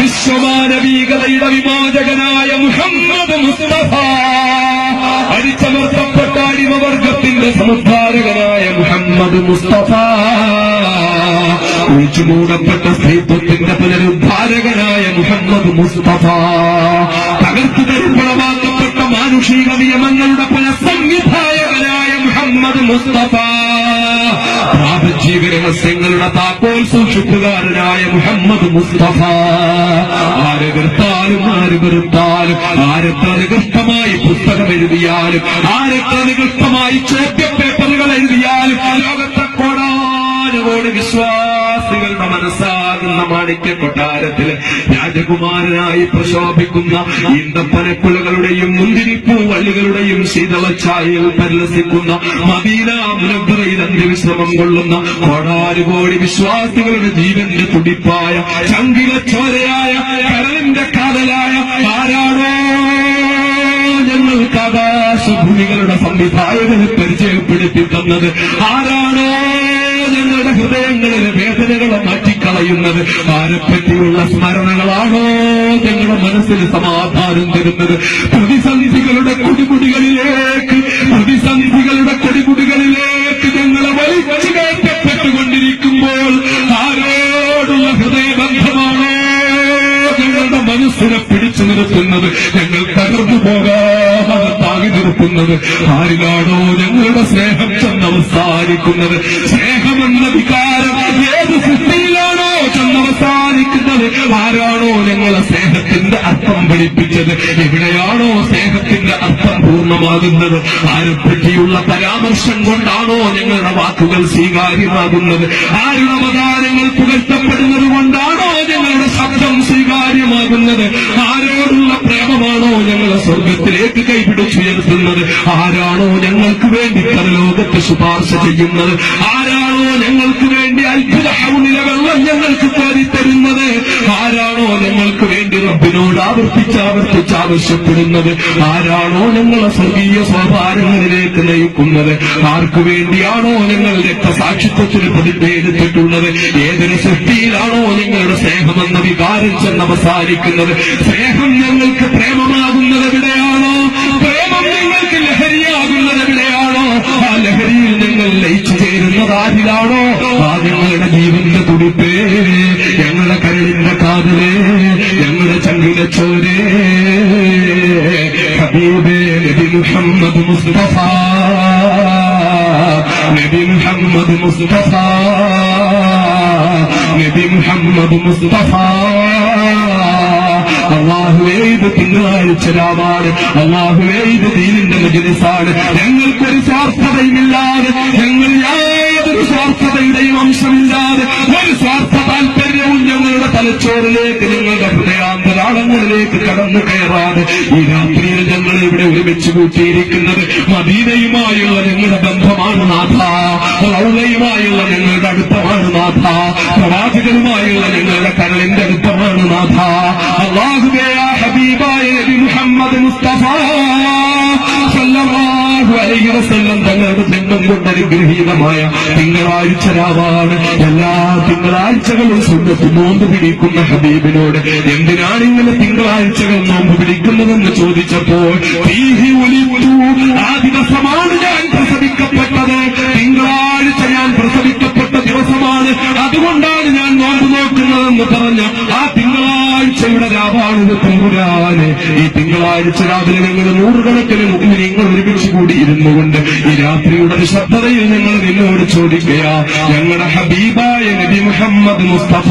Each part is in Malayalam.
വിശ്വമാനവീകതയുടെ വിമോചകനായ മുഹമ്മദ് മുസ്തഫ. അടിച്ചമർത്തപ്പെട്ട അടിമവർഗത്തിന്റെ സമുദ്ധാരകനായ മുഹമ്മദ് മുസ്തഫ. ഒഴിച്ചുമൂടപ്പെട്ട സ്ത്രീത്വത്തിന്റെ പുനരുദ്ധാരകനായ മുഹമ്മദ് മുസ്തഫ. തകർത്തു തരുപ്പണമാക്കപ്പെട്ട മാനുഷിക നിയമങ്ങളുടെ പുനഃസംവിധായകനായ മുഹമ്മദ് മുസ്തഫ. പ്രാപഞ്ചിക രഹസ്യങ്ങളുടെ താക്കോൽ സൂക്ഷിപ്പുകാരനായ മുഹമ്മദ് മുസ്തഫ. ആര് വെറുത്താലും ആര് വെറുത്താലും ആര് നികൃഷ്ടമായി പുസ്തകം എഴുതിയാലും ആരെത്ര നികൃഷ്ടമായി ചോദ്യപേപ്പറുകൾ എഴുതിയാലും ലോകത്തെ കോടാനുകോടി വിശ്വാസികളുടെ മനസ്സാകുന്ന മാണിക്യ കൊട്ടാരത്തിൽ രാജകുമാരനായി പ്രശോഭിക്കുന്ന ഈന്തപ്പനക്കുലകളുടെയും മുന്തിരിപ്പൂ വള്ളികളുടെയും ശീതളച്ചായയിൽ പരിലസിക്കുന്ന മദീന മുനബ്ബറയിൽ അന്ത്യവിശ്രമം കൊള്ളുന്ന കോടാനുകോടി വിശ്വാസികളുടെ ജീവന്റെ തുടിപ്പായ ചങ്കില ചോരയായ കരളിന്റെ കാതലായ ആരാണോ ഞങ്ങൾക്ക് ആകാശഭൂമികളുടെ സംവിധായകനെ പരിചയപ്പെടുത്തി തന്നത് ആരാണോ ഹൃദയങ്ങളിലെ വേദനകളെ മാറ്റിക്കളയുന്നത് ആരെപ്പറ്റിയുള്ള സ്മരണകളാണോ ഞങ്ങളുടെ മനസ്സിൽ സമാധാനം തരുന്നത്? പ്രതിസന്ധികളുടെ കൊടിമുടികളിലേക്ക് പ്രതിസന്ധികളുടെ കൊടിമുടികളിലേക്ക് ഞങ്ങളെ വലിച്ചു കയറ്റപ്പെട്ടുകൊണ്ടിരിക്കുമ്പോൾ ആരോടുള്ള ഹൃദയബന്ധമാണോ ഞങ്ങളുടെ മനസ്സിനെ പിടിച്ചു നിർത്തുന്നത്? ഞങ്ങൾ തകർന്നു പോകാതെ താങ്ങി നിർത്തുന്നത്. ആരിലാണോ ഞങ്ങളുടെ സ്നേഹം ചെന്ന് അവസാനിക്കുന്നത് സ്നേഹമെന്ന വികാരം ഏത് സൃഷ്ടിയിലാണോ ചെന്നവസാനിക്കുന്നത്? ആരാണോ ഞങ്ങളെ സ്നേഹത്തിന്റെ അർത്ഥം പഠിപ്പിച്ചത്? എവിടെയാണോ സ്നേഹത്തിന്റെ അർത്ഥം പൂർണമാകുന്നത്? ആരെപ്പറ്റിയുള്ള പരാമർശം കൊണ്ടാണോ ഞങ്ങളുടെ വാക്കുകൾ സ്വീകാര്യമാകുന്നത്? ആരുടെ അവതാരങ്ങൾ പുകഴ്ത്തപ്പെടുന്നത് കൊണ്ടാണോ ഞങ്ങളുടെ ശബ്ദം സ്വീകാര്യമാകുന്നത്? ആരോടുള്ള പ്രേമമാണോ ഞങ്ങളെ സ്വർഗത്തിലേക്ക് കൈപിടിച്ചുയർത്തുന്നത്? ആരാണോ ഞങ്ങൾക്ക് വേണ്ടി പരലോകത്ത് ശുപാർശ ചെയ്യുന്നത്. ആരാണോ ഞങ്ങൾക്ക് വേണ്ടി അത്ഭുത ഹൗനില വെള്ളം ഞങ്ങൾക്ക് കോരിത്തരുന്നത് ആരാണോ ഞങ്ങൾക്ക് വേണ്ടി റബ്ബിനോട് ആവർത്തിച്ച് ആവർത്തിച്ച് ആവശ്യപ്പെടുന്നത്? ആരാണോ ഞങ്ങളെ സ്വർഗീയ സ്വാഭാരങ്ങളിലേക്ക് നയിക്കുന്നത്? ആർക്കു വേണ്ടിയാണോ ഞങ്ങൾ രക്തസാക്ഷിത്വത്തിന് പ്രതിജ്ഞയെടുത്തിട്ടുള്ളത് ഏതൊരു സൃഷ്ടിയിലാണോ നിങ്ങളുടെ സ്നേഹമെന്ന വികാരം ചെന്ന് അവസാനിക്കുന്നത്? സ്നേഹം ചേരുന്നത് ആദ്യങ്ങളുടെ ജീവന്റെ തുടിപ്പേ. ഞങ്ങളുടെ കരളിന്റെ കാതലേ. ഞങ്ങളുടെ ചങ്കിലെ ചോരേ. നബി മുഹമ്മദ് മുസ്തഫ. നബി മുഹമ്മദ് മുസ്തഫ. നബി മുഹമ്മദ് മുസ്തഫ. അള്ളാഹുവേ ഇത് തിങ്കളാഴ്ച രാവാണ്. അള്ളാഹുവേ ഇത് ദീനിന്റെ മജിലിസാണ്. ഞങ്ങൾക്കൊരു ശാസ്ത്രതയുമില്ലാതെ ഞങ്ങൾ യാതൊരു സ്വാർത്ഥതയുടെയും അംശമില്ലാതെ ഒരു സ്വാർത്ഥ താല്പര്യവും ഞങ്ങളുടെ തലച്ചോറിലേക്ക് നിങ്ങളുടെ ഹൃദയാന്തരാളങ്ങളിലേക്ക് കടന്നു കയറാതെ ഈ രാത്രിയിൽ ഞങ്ങൾ ഇവിടെ ഒരുമിച്ച് കൂട്ടിയിരിക്കുന്നത് മദീനയുമായുള്ള ഞങ്ങളുടെ ബന്ധമാണ് നാഥ റൗലയുമായുള്ള ഞങ്ങളുടെ അടുത്തമാണ് നാഥ പ്രവാചകരുമായുള്ള ഞങ്ങളുടെ കരളിന്റെ അടുത്തമാണ് നാഥ. അള്ളാഹുബേ ഹബീബായ മുഹമ്മദ് മുസ്തഫ തങ്ങളുടെ കൊണ്ട് തിങ്കളാഴ്ച രാവാണ് എല്ലാ തിങ്കളാഴ്ചകളും സുന്നത്ത് നോമ്പ് പിടിക്കുന്ന ഹബീബിനോട് എന്തിനാണ് ഇങ്ങനെ തിങ്കളാഴ്ചകൾ നോമ്പ് പിടിക്കുന്നതെന്ന് ചോദിച്ചപ്പോൾ ഫീഹി ഈ തിങ്കളാഴ്ച രാവിലെ ഞങ്ങൾ നൂറുകണക്കിന് നിങ്ങൾ ഒരുമിച്ച് കൂടി ഇരുന്നു കൊണ്ട് ഈ രാത്രിയുടെ നിശബ്ദതയിൽ ഞങ്ങൾ നിന്നോട് ചോദിക്കുക ഞങ്ങളുടെ ഹബീബായ മുഹമ്മദ് മുസ്തഫ.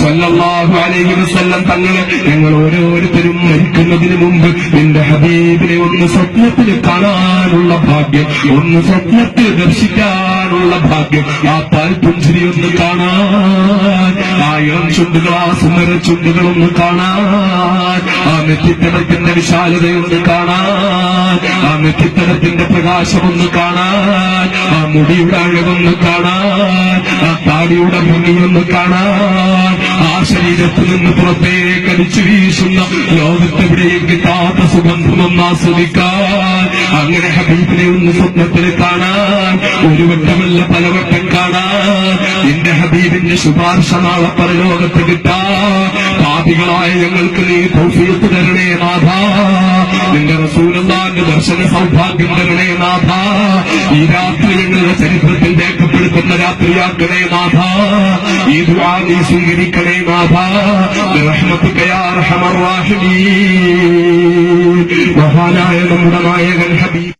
സല്ലല്ലാഹു അലൈഹി വസല്ലം തങ്ങളെ ഞങ്ങൾ ഓരോരുത്തരും മരിക്കുന്നതിന് മുമ്പ് നിന്റെ ഹബീബിനെ ഒന്ന് സ്വപ്നത്തിൽ കാണാനുള്ള ഭാഗ്യം ഒന്ന് സ്വപ്നത്തിൽ ദർശിക്കാനുള്ള ഭാഗ്യം. ആ പാൽപുഞ്ചിരി ഒന്ന് കാണാൻ ആയിരം ചുണ്ടുകൾ ആ സുന്ദര ചുണ്ടുകളൊന്ന് കാണാൻ ആ നെറ്റിത്തടത്തിന്റെ വിശാലതയൊന്ന് കാണാൻ ആ നെറ്റിത്തടത്തിന്റെ പ്രകാശമൊന്ന് കാണാൻ ആ മുടിയുടെ അഴകൊന്ന് കാണാൻ ആ താടിയുടെ ഭംഗിയൊന്ന് കാണാൻ ആ ശരീരത്തിൽ നിന്ന് പുറത്തേക്ക് അടിച്ചു വീശുന്ന ലോകത്തെവിടെയും കിട്ടാത്ത സുഗന്ധമൊന്ന് ആസ്വദിക്കാൻ അങ്ങനെ ഹബീബിനെ ഒന്ന് സ്വപ്നത്തിൽ കാണാൻ ഒരു വട്ടമല്ല പലവട്ടം കാണാൻ. എന്റെ ഹബീബിന്റെ ശുപാർശ നാളെ പരലോകത്ത് കിട്ടാൻ. പാപികളായ ഞങ്ങൾക്ക് നീ തൗഫീഖ് തരണേ നാഥ. നിന്റെ റസൂലുള്ളാന്റെ ദർശന സൗഭാഗ്യം തരണേ നാഥ. ഈ രാത്രി ഞങ്ങളുടെ ചരിത്രത്തിൽ രേഖപ്പെടുത്തുന്ന രാത്രിയാക്കണേ നാഥ. ഈ ദുആ നീ സ്വീകരിക്കണേ നാഥ. റഹ്മത്തുക യാ അർഹമർ റാഹിമീൻ. മഹാനായ നമ്മുടെ നായകൻ